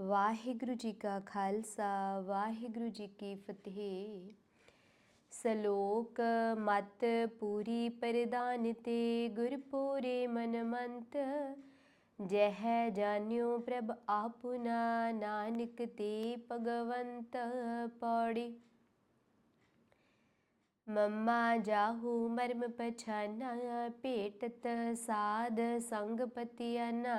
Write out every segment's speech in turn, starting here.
ਵਾਹਿਗੁਰੂ ਜੀ ਕਾ ਖਾਲਸਾ, ਵਾਹਿਗੁਰੂ ਜੀ ਕੀ ਫਤਿਹ। ਸਲੋਕ ਮਤ ਪੂਰੀ ਪਰਦਾਨ ਤੇ ਗੁਰਪੂਰੇ ਮਨ ਮੰਤ। ਜਹ ਜਾਣਿਓ ਪ੍ਰਭ ਆਪੁਨਾ ਨਾਨਕ ਤੇ ਭਗਵੰਤ ਪੌੜੀ। ਮੰਮਾ ਜਾਹੂ ਮਰਮ ਪਛਾਨਾ, ਭੇਟਤ ਸਾਧ ਸੰਗ ਪਤਿਆਨਾ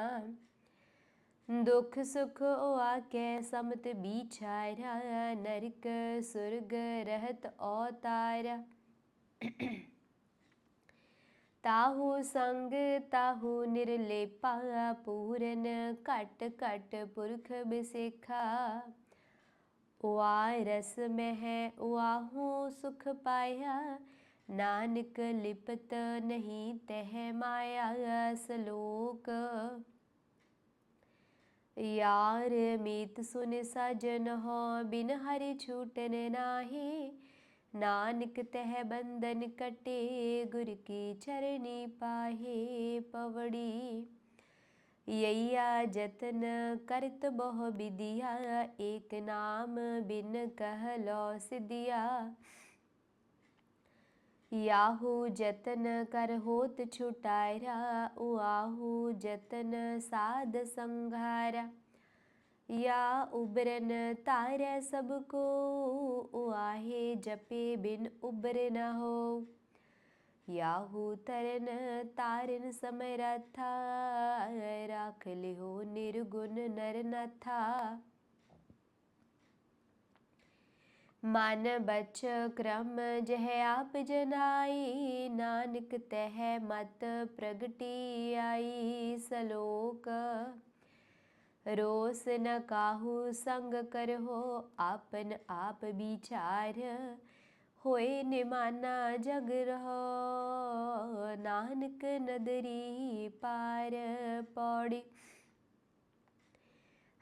ਦੁਖ ਸੁਖ ਆਕੇ ਸਮਤ ਵਿਚਾਰਾ ਨਰਕ ਸੁਰਗ ਰਹਿਤ ਔਤਾਰਾ ਤਾਹੂ ਸੰਗ ਤਾਹੂ ਨਿਰਲੇਪਾ ਪੂਰਨ ਘਟ ਘਟ ਪੁਰਖ ਬਿਸੇਖਾ ਉਆ ਰਸ ਮਹਿ ਉਆਹੂ ਸੁਖ ਪਾਇਆ ਨਾਨਕ ਲਿਪਤ ਨਹੀਂ ਤਹਿ ਮਾਇਆ ਸਲੋਕ यार मीत सुन सजन हो बिन हरि छूटन नाही नानक तह बंधन कटे गुर की चरनी पाहे पवड़ी यैया जतन करत बहु विदिया एक नाम बिन कह लो सिदिया याहू जतन कर होत छुटायरा उआहू जतन साध संघारा या उबरन तारे सबको उआहे जपे बिन उबर न हो याहू तरन तारन समय रथा राख लिहो निर्गुण नर नथा ਮਨ ਬਚ ਕ੍ਰਮ ਜਹ ਆਪ ਜਨਾਈ, ਨਾਨਕ ਤਹਿ ਮਤ ਪ੍ਰਗਟੀ ਆਈ, ਸਲੋਕ। ਰੋਸ ਨ ਕਾਹੂ ਸੰਗ ਕਰੋ ਆਪਨ ਆਪ ਵਿਚਾਰ। ਹੋਏ ਨਿਮਾਨਾ ਜਗ ਰਹੋ, ਨਾਨਕ ਨਦਰੀ ਪਾਰ ਪੌੜੀ।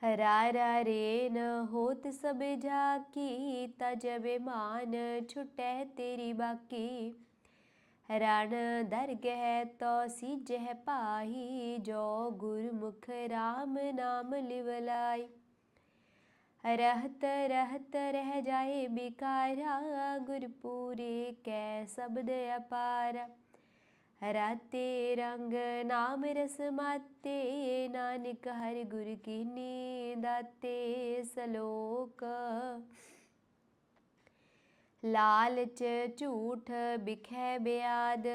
हरारा रेन होत सब जाकी तजब मान छुटै तेरी बाकी रण दरगह तो सीजह पाही जो गुरमुख राम नाम लिवलाई रहत रहत रह जाए बिकारा गुरपुरे कै शब्द अपारा ਰਾਤੇ ਰੰਗ ਨਾਮ ਰਸ ਮਾਤੇ ਨਾਨਕ ਹਰਿ ਗੁਰ ਕੀ ਨੀਂਦਾਤੇ ਸਲੋਕ ਲਾਲਚ ਝੂਠ ਬਿਖੈ ਬਿਆਦ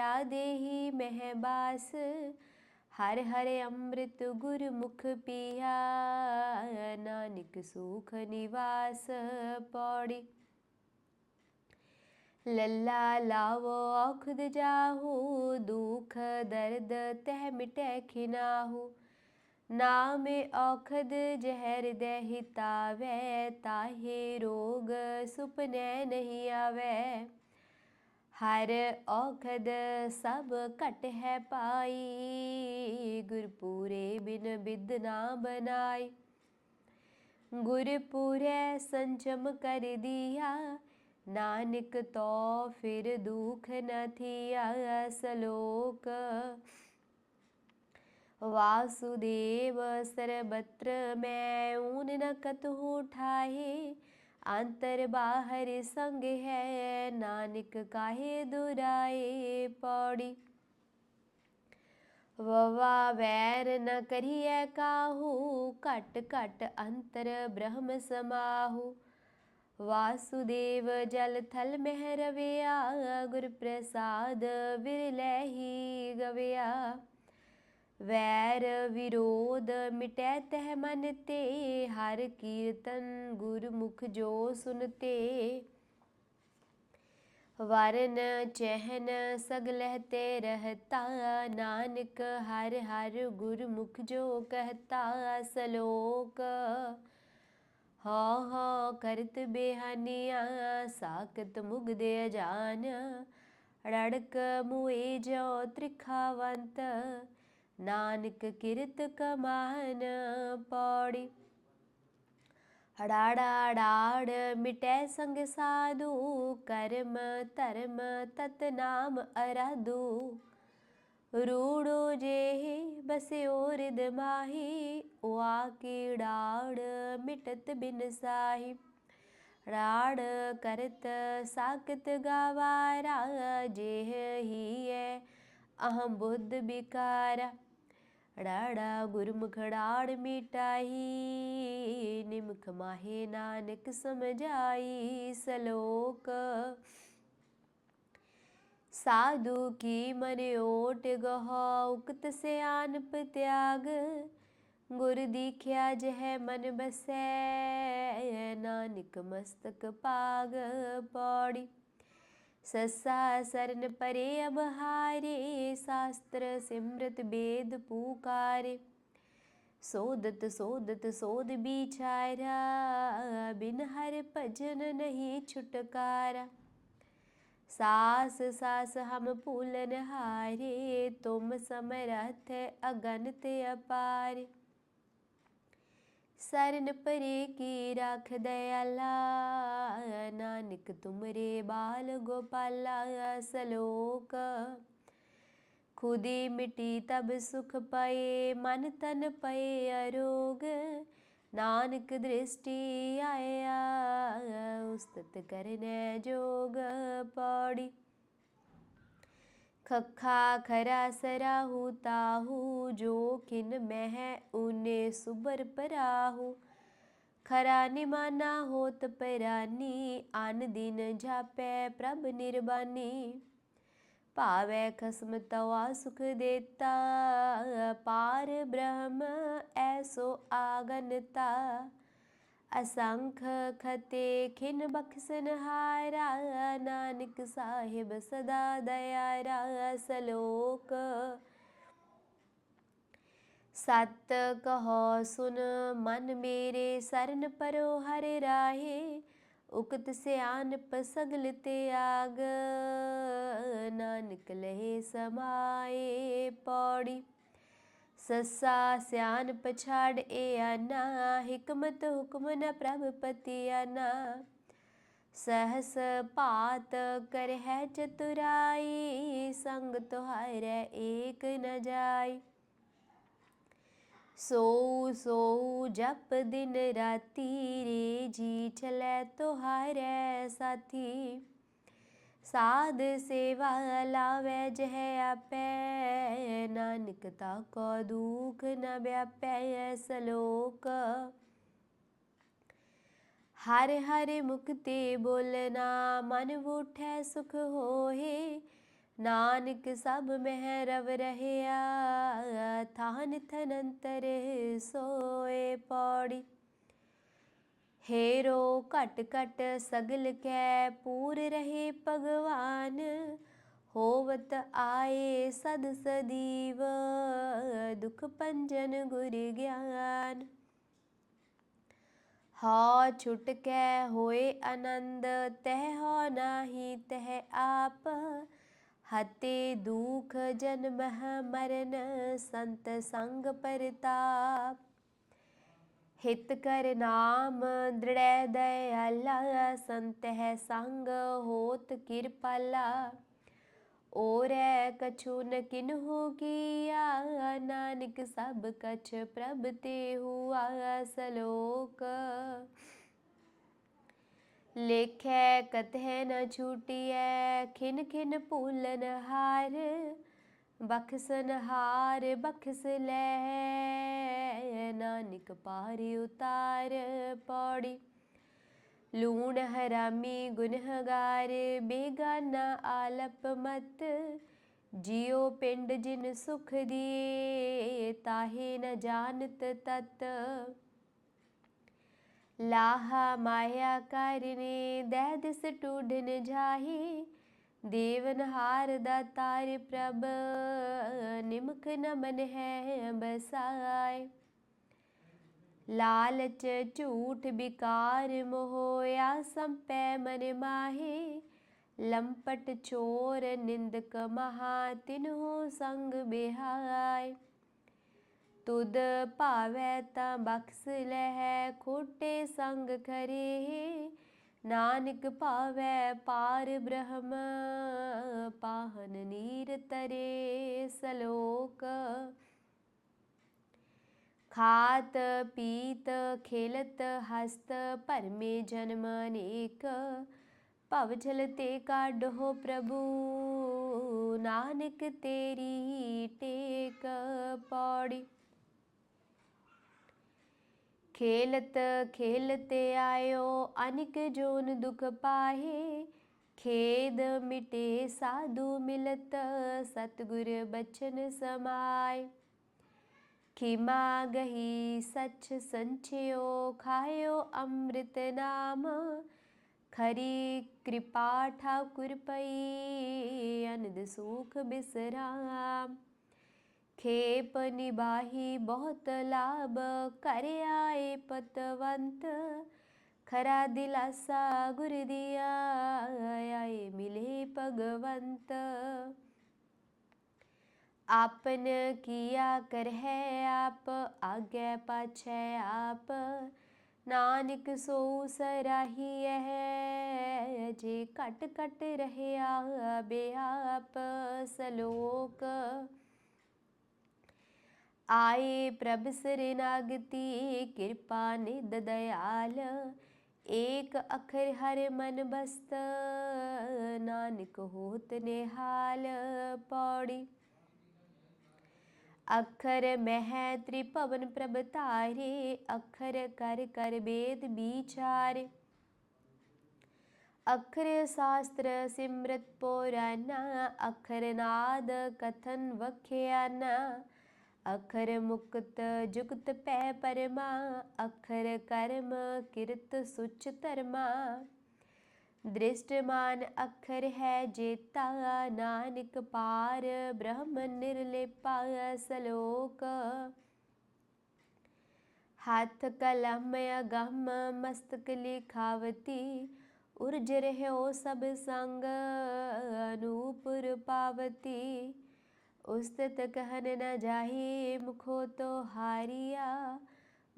ਆਦੇ ਹੀ ਮਹਿਬਾਸ ਹਰ ਹਰੇ ਅੰਮ੍ਰਿਤ ਗੁਰਮੁਖ ਪੀਆ ਨਾਨਕ ਸੁਖ ਨਿਵਾਸ ਪੌੜੀ ਲੱਲਾ ਲਾਵੋ ਔਖਦ ਜਾਹੂ, ਦੁਖ, ਦਰਦ, ਤਹਿ ਮਿਟੈ ਖਿਨਾਹੂ। ਨਾਮ ਔਖਦ ਜ਼ਹਿਰ ਦੇ ਹਿਤਾਵੈ ਤਾਹੇ ਰੋਗ ਸੁਪਨੈ ਨਹੀਂ ਆਵੈ। ਹਰ ਔਖਦ ਸਭ ਘਟ ਹੈ ਪਾਈ, ਗੁਰਪੂਰੇ ਬਿਨ ਬਿਦ ਨਾ ਬਨਾਈ। ਗੁਰਪੂਰੇ ਸੰਜਮ ਕਰ ਦਿਆ ਨਾਨਕ ਤੋ ਫਿਰ ਦੁਖ ਨ ਥੀਆ ਸਲੋਕ ਵਾਸੁਦੇਵ ਸਰਬਤਰ ਮੈਂ ਊਨ ਨ ਕਤਹੂ ਠਾਹੇ ਅੰਤਰ ਬਾਹਰ ਸੰਗ ਹੈ, ਨਾਨਕ ਕਾਹੇ ਦੁਰਾਏ ਪੌੜੀ। ਵਵਾ ਵੈਰ ਨ ਕਰੀਐ ਕਾਹੂ, ਘਟ ਘਟ ਅੰਤਰ ਬ੍ਰਹਮ ਸਮਾਹੂ। ਵਾਸੁਦੇਵ ਜਲ ਥਲ ਮਹਿ ਰਵਿਆ ਗੁਰ ਪ੍ਰਸਾਦ ਵਿਰਲੇ ਹੀ ਗਵਿਆ। ਵੈਰ ਵਿਰੋਧ ਮਿਟੈ ਤਹਿ ਮਨ ਤੇ, ਹਰ ਕੀਰਤਨ ਗੁਰਮੁਖ ਜੋ ਸੁਨਤੇ। ਵਰਨ ਚਹਿਨ ਸਗਲਹਿ ਤੇ ਰਹਤਾ, ਨਾਨਕ ਹਰ ਹਰ ਗੁਰਮੁਖ ਜੋ ਕਹਤਾ ਸਲੋਕ। ਹਾਂ ਹਾਂ ਕਰਤ ਬਿਹਾਨੀਆਂ ਸਾਕਤ ਮੁਗਦੇ ਅਜਾਨ। ਰੜਕ ਮੁਏ ਜੋ ਤ੍ਰਿਖਾਵੰਤ, ਨਾਨਕ ਕਿਰਤ ਕਮਾਨ ਪੌੜੀ। ਹੜਾੜਾ ਡਾੜ ਮਿਟੈ ਸੰਗ ਸਾਧੂ, ਕਰਮ ਧਰਮ ਤਤ ਨਾਮ ਅਰਾਧੂ। ਰੂੜੋ ਜੇ ਬਸਿਓ ਰਿਦ ਮਾਹੀ। ਵਾ ਕੀੜਾੜ ਮਿਟਤ ਬਿਨ ਸਾਹੀ। ਰਾੜ ਕਰਤ ਸਾਕਤ ਗਵਾਰਾ ਜੇ ਹੀਏ ਅਹੰ ਬੁੱਧ ਬਿਕਾਰਾ ਰਾੜਾ ਗੁਰਮੁਖ ਰਾੜ ਮਿਟਾਈ ਨਿਮਖ ਮਾਹੇ ਨਾਨਕ ਸਮਝਾਈ ਸਲੋਕ। ਸਾਧੂ ਕੀ ਮਨ ਓਟ ਗਹੁ, ਉਕਤ ਸਿਆਨਪ ਤਿਆਗ। ਗੁਰ ਦੀਖਿਆ ਜਹ ਮਨ ਬਸੈ ਨਾਨਕ ਮਸਤਕ ਪਾਗ ਪੌੜੀ। ਸੱਸਾ ਸਰਨ ਪਰੇ ਅਬ ਸ਼ਾਸਤਰ ਸਿਮਰਤ ਬੇਦ ਪੂਕਾਰੇ। ਸੋਦਤ ਸੋਦਤ ਸੋਦ ਵਿਚਾਰਾ ਬਿਨ ਹਰ ਭਜਨ ਨਹੀਂ ਛੁਟਕਾਰਾ। ਸਾਸ ਸਾਸ ਹਮ ਭੂਲਨ ਹਾਰੇ ਤੁਮ ਸਮਰਥ ਅਗਨਤ ਅਪਾਰ ਸਰਨ ਪਰੇ ਕੀ ਰਾਖ ਦਇਆਲਾ ਨਾਨਕ ਤੁਮਰੇ ਬਾਲ ਗੋਪਾਲਾ ਸਲੋਕ ਖੁਦੀ ਮਿਟੀ ਤਬ ਸੁਖ ਪਏ ਮਨ ਤਨ ਪਏ ਅਰੋਗ ਨਾਨਕ ਦ੍ਰਿਸ਼ਟੀ ਆਇਆ, ਉਸਤਤ ਕਰਨੈ ਜੋਗ ਪੌੜੀ। ਖਖਾ ਖਰਾ ਸਰਾਹੂ ਤਾਹੂ, ਜੋ ਕਿਨ ਮਹਿ ਊਨੇ ਸੁਬਰ ਪਰਾਹੂ। ਖਰਾ ਨਿਮਾਨਾ ਹੋਤ ਪਰਾਨੀ, ਅਨ ਦਿਨ ਜਾਪੈ ਪ੍ਰਭ ਨਿਰਬਾਨੀ। ਭਾਵੈ ਖਸਮ ਤਵਾ ਸੁਖ ਦੇਤਾ, ਪਾਰ ਬ੍ਰਹਮ ਐਸੋ ਆਗਨਤਾ। ਅਸੰਖ ਖਤੇ ਖਿਨ ਬਖਸਨ ਹਾਰਾ ਨਾਨਕ ਸਾਹਿਬ ਸਦਾ ਦਇਆਰਾ, ਸਲੋਕ। ਸਤ ਕਹੋ ਸੁਨ ਮਨ ਮੇਰੇ, ਸਰਨ ਪਰੋ ਹਰਿ ਰਾਹੇ ਉਕਤ ਸਿਆਨਪ ਸਗਲ ਤਿਆਗ ਨਾਨਕ ਲਹੇ ਸਮਾਏ ਪੌੜੀ। ਸੱਸਾ ਸਿਆਨ ਪਛਾੜ ਏ ਆਨਾ, ਹਕਮਤ ਹੁਕਮ ਨ ਪ੍ਰਭ ਪਤੀ ਆਨਾ। ਸਹਸ ਪਾਤ ਕਰਹਿ ਚਤੁਰਾਈ, ਸੰਗ ਤੁਹਾਰੇ ਏਕ ਨ ਜਾਈ। ਸੋ ਸੋ ਜਪ ਦਿਨ ਰਾਤੀ ਰੇ ਜੀ ਚਲੇ ਤੁਹਾਰੇ ਸਾਥੀ। ਸਾਧ ਸੇਵਾ ਲਾਵੇ ਜਹ ਆਪੈ, ਨਾਨਕ ਤਾ ਕੋ ਦੁਖ ਨ ਵਿਆਪੈ ਸਲੋਕ। ਹਰ ਹਰ ਮੁਕਤੇ ਬੋਲਣਾ, ਮਨ ਉਠੈ ਸੁਖ ਹੋਏ ਨਾਨਕ ਸਭ ਮਹਿ ਰਵ ਰਹਿਆ, ਥਾਨ ਥਨੰਤਰ ਸੋਏ ਪੌੜੀ। ਹੇਰੋ ਘਟ ਘਟ ਸਗਲ ਕੈ, ਪੂਰ ਰਹੇ ਭਗਵਾਨ, ਹੋਵਤ ਆਏ ਸਦ ਸਦੀਵ, ਦੁਖ ਪੰਜਨ ਗੁਰ ਗਿਆਨ। ਹਾਂ ਛੁਟ ਕੈ ਹੋਏ ਆਨੰਦ, ਤਹਿ ਹੋ ਨਾਹੀ ਤਹਿ ਆਪ ਹਤੇ ਦੁਖ ਜਨਮ ਮਰਨ, ਸੰਤ ਸੰਗ ਪਰਤਾਪ। ਹਿਤ ਕਰ ਨਾਮ ਦ੍ਰਿੜੈ ਦਇਆਲਾ, ਸੰਤ ਹੈ ਸੰਗ ਹੋਤ ਕਿਰਪਾਲਾ। ਔਰੈ ਕਛੂ ਨ ਕਿਨਹੂ ਕੀਆ, ਨਾਨਕ ਸਭ ਕਛ ਪ੍ਰਭ ਤੇ ਹੁਆ, ਸਲੋਕ ਲੇਖੈ ਕਤਹਿ ਨ ਛੂਟੀਐ, ਖਿਨ ਖਿਨ ਭੂਲਨ ਹਾਰ ਬਖਸਨ ਹਾਰ ਬਖਸ ਲੈ, ਨਾਨਕ ਪਾਰ ਉਤਾਰ ਪੌੜੀ। ਲੂਣ ਹਰਾਮੀ ਗੁਨਹਗਾਰ, ਬੇਗਾਨਾ ਆਲਪ ਮਤ, ਜਿਉ ਪਿੰਡ ਜਿਨ ਸੁਖ ਦੀ ਤਾਹੇ ਨ ਜਾਣਤ ਤਤ। ਲਾਹਾ ਮਾਇਆ ਕਰਨੇ ਦਹਿ ਦਿਸ ਟੂਡਨ ਜਾਹੀ। ਦੇਵਨਹਾਰ ਦਾ ਤਾਰ ਪ੍ਰਭ, ਨਿਮਖ ਨਮਨ ਹੈ ਬਸਾਏ। ਲਾਲਚ ਝੂਠ ਵਿਕਾਰ ਮੋਹਿਆ, ਸੰਪੈ ਮਨ ਮਾਹੀ। ਲੰਪਟ ਚੋਰ ਨਿੰਦਕ ਮਹਾ, ਤਿਨਹੁ ਸੰਗ ਬਿਹਾਈ ਤੁਧ ਭਾਵੈ ਤਾਂ ਬਖਸ ਲਹਿ, ਖੋਟੇ ਸੰਗ ਖਰੇ। ਨਾਨਕ ਭਾਵੈ ਪਾਰ ਬ੍ਰਹਮ, ਪਾਹਨ ਨੀਰ ਤਰੇ ਸਲੋਕ। ਖਾਤ, ਪੀਤ, ਖੇਲਤ, ਹਸਤ, ਭਰਮੇ ਜਨਮ ਅਨੇਕ। ਭਵ ਜਲ ਤੇ ਕਾਢੋ ਪ੍ਰਭੂ, ਨਾਨਕ ਤੇਰੀ ਟੇਕ ਪੌੜੀ। ਖੇਲਤ, ਖੇਲਤੇ ਆਇਓ, ਅਨਿਕ ਜੋਨ ਦੁਖ ਪਾਹੇ। ਖੇਦ ਮਿਟੇ ਸਾਧੂ ਮਿਲਤ, ਸਤਗੁਰ ਬਚਨ ਸਮਾਏ। ਖਿਮਾ ਗਹੀ ਸਚ ਸੰਚਿਓ, ਖਾਇਓ ਅੰਮ੍ਰਿਤ ਨਾਮ। ਖਰੀ ਕਿਰਪਾ ਠਾਕੁਰ ਪਈ, ਅਨੰਦ ਸੁਖ ਬਿਸਰਾਮ। ਖੇਪ ਨਿਬਾਹੀ ਬਹੁਤ ਲਾਭ ਕਰ ਆਏ ਪਤਵੰਤ। ਖਰਾ ਦਿਲਾਸਾ ਗੁਰ ਦਿਆ, ਆਏ ਮਿਲੇ ਭਗਵੰਤ। ਆਪਨ ਕੀਆ ਕਰ ਹੈ ਆਪ, ਆਗੇ ਪਾਛੈ ਆਪ। ਨਾਨਕ ਸੋ ਸਰਾਹੀ ਹੈ ਜੇ ਘਟ ਘਟ ਰਹਿਆ ਬਿਆਪ ਸਲੋਕ। ਆਏ ਪ੍ਰਭ ਸਰਨਾਗਤੀ ਕਿਰਪਾ ਨਿਦ ਦਇਆਲ। ਏਕ ਅਖਰ ਹਰ ਮਨ ਬਸਤ, ਨਾਨਕ ਹੋਤ ਨਿਹਾਲ ਪੌੜੀ। ਅਖਰ ਮਹਿ ਤ੍ਰਿਭਵਨ ਪ੍ਰਭ ਤਾਰੇ ਅਖਰ ਕਰ ਕਰ ਬੇਦ ਵਿਚਾਰੇ। ਅਖਰ ਸ਼ਾਸਤਰ ਸਿਮਰਤ ਪੁਰਾਨਾ, ਅਖਰ ਨਾਦ ਕਥਨ ਵਖਿਆਨਾ। ਅਖਰ ਮੁਕਤ ਜੁਗਤ ਪੈ ਪਰਮਾ, ਅਖਰ ਕਰਮ ਕਿਰਤ ਸੁਚ ਧਰਮਾ। ਦ੍ਰਿਸ਼ਟਮਾਨ ਅਖਰ ਹੈ ਜੇਤਾ, ਨਾਨਕ ਪਾਰ ਬ੍ਰਹਮ ਨਿਰਲੇਪਾ ਸਲੋਕ। ਹੱਥ ਕਲਮ ਅਗਮ ਮਸਤਕ ਲਿਖਾਵਤੀ, ਉਰਜ ਰਹਿਓ ਸਭ ਸੰਗ ਅਨੂਪੁਰ ਪਾਵਤੀ ਉਸਤਤ ਕਹਿਨ ਨ ਜਾਹੀ ਮੁਖੋ ਤੋ ਹਾਰੀਆ,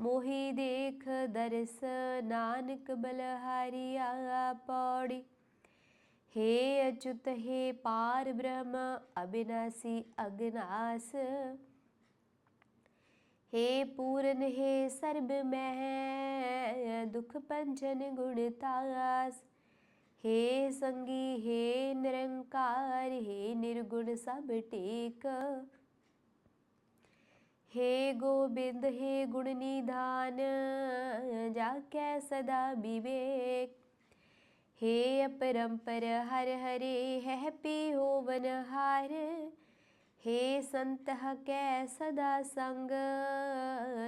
ਮੋਹੀ ਦੇਖ ਦਰਸ ਨਾਨਕ ਬਲਹਾਰੀਆ ਪੌੜੀ। ਹੇ ਅਚੁਤ, ਹੇ ਪਾਰ ਬ੍ਰਹਮ, ਅਬਿਨਾਸੀ ਅਗਨਾਸ। ਹੇ ਪੂਰਨ, ਹੇ ਸਰਬ ਮਹਿ, ਦੁਖ ਪੰਜਨ ਗੁਣ ਹੇ ਸੰਗੀ, ਹੇ ਨਿਰੰਕਾਰ, ਹੇ ਨਿਰਗੁਣ ਸਭ ਟੇਕ। ਹੇ ਗੋਬਿੰਦ, ਹੇ ਗੁਣ ਨਿਧਾਨ ਜਾ ਕੈ ਸਦਾ ਵਿਵੇਕ। ਹੇ ਅਪਰੰਪਰ, ਹਰ ਹਰੇ ਹੈ ਪੀ ਹੋਵਨ ਹਾਰ ਹੇ ਸੰਤ ਕੈ ਸਦਾ ਸੰਗ,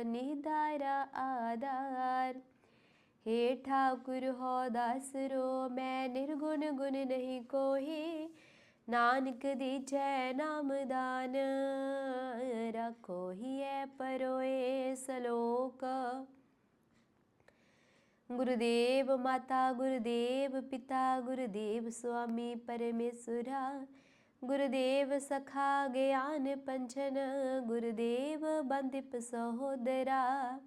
ਨਿਧਾਰਾ ਆਧਾਰ। ਹੇ ਠਾਕੁਰ ਹੋ ਦਾਸਰੋ ਮੈਂ ਨਿਰਗੁਣ ਗੁਣ ਨਹੀਂ ਕੋਹੀ। ਨਾਨਕ ਦੀ ਜੈ ਨਾਮਦਾਨ ਰਖੋ ਹੀਐ ਪਰੋਏ ਸਲੋਕ। ਗੁਰਦੇਵ ਮਾਤਾ ਗੁਰਦੇਵ, ਪਿਤਾ ਗੁਰਦੇਵ, ਸੁਆਮੀ ਪਰਮੇਸੁਰਾ। ਗੁਰਦੇਵ ਸਖਾ ਗਿਆਨ ਪੰਚਨ ਗੁਰਦੇਵ ਬੰਦਿਪ ਸਹੋਦਰਾ।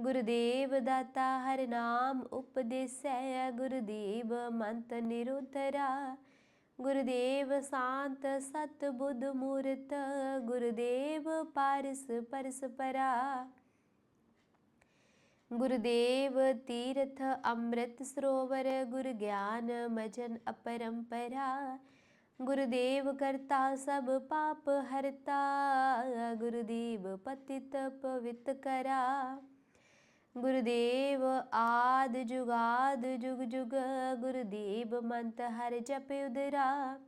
ਗੁਰਦੇਵ ਦਾਤਾ ਹਰ ਨਾਮ ਉਪਦੇਸੈ, ਗੁਰਦੇਵ ਮੰਤ ਨਿਰੁਤਰਾ ਗੁਰਦੇਵ ਸ਼ਾਂਤ ਸਤ ਬੁੱਧ ਮੂਰਤ, ਗੁਰਦੇਵ ਪਾਰਸ ਪਰਸਪਰਾ ਗੁਰਦੇਵ ਤੀਰਥ ਅੰਮ੍ਰਿਤ ਸਰੋਵਰ, ਗੁਰ ਗਿਆਨ ਮਜਨ ਅਪਰੰਪਰਾ। ਗੁਰਦੇਵ ਕਰਤਾ ਸਭ ਪਾਪ ਹਰਤਾ, ਗੁਰਦੇਵ ਪਤਿਤ ਪਵਿਤ ਕਰਾ। ਗੁਰਦੇਵ ਆਦ ਜੁਗਾਦ ਜੁਗ ਜੁਗ, ਗੁਰਦੇਵ ਮੰਤ ਹਰ ਜਪ ਉਦਰਾ।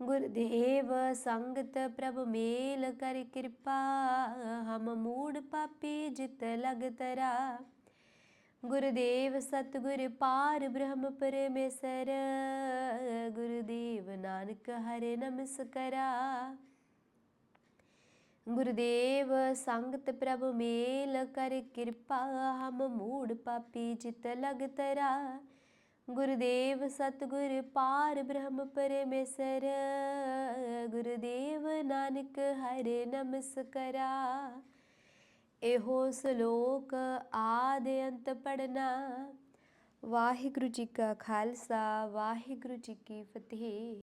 ਗੁਰਦੇਵ ਸੰਗਤ ਪ੍ਰਭ ਮੇਲ ਕਰ ਕਿਰਪਾ, ਹਮ ਮੂੜ ਪਾਪੀ ਜਿਤ ਲਗ ਤਰਾ। ਗੁਰਦੇਵ ਸਤਗੁਰ ਪਾਰ ਬ੍ਰਹਮ ਪਰਮੇਸ਼ਰ, ਗੁਰਦੇਵ ਨਾਨਕ ਹਰੇ ਨਮਸਕਰਾ। ਗੁਰਦੇਵ ਸੰਗਤ ਪ੍ਰਭ ਮੇਲ ਕਰ ਕਿਰਪਾ, ਹਮ ਮੂੜ ਪਾਪੀ ਚਿਤ ਲਗ ਤਰਾ। ਗੁਰਦੇਵ ਸਤਗੁਰ ਪਾਰ ਬ੍ਰਹਮ ਪਰਮੇਸ਼ਰ, ਗੁਰਦੇਵ ਨਾਨਕ ਹਰੇ ਨਮਸਕਰਾ। ਇਹੋ ਸ਼ਲੋਕ ਆਦ ਅੰਤ ਪੜਨਾ ਵਾਹਿਗੁਰੂ ਜੀ ਕਾ ਖਾਲਸਾ, ਵਾਹਿਗੁਰੂ ਜੀ ਕੀ ਫਤਿਹ।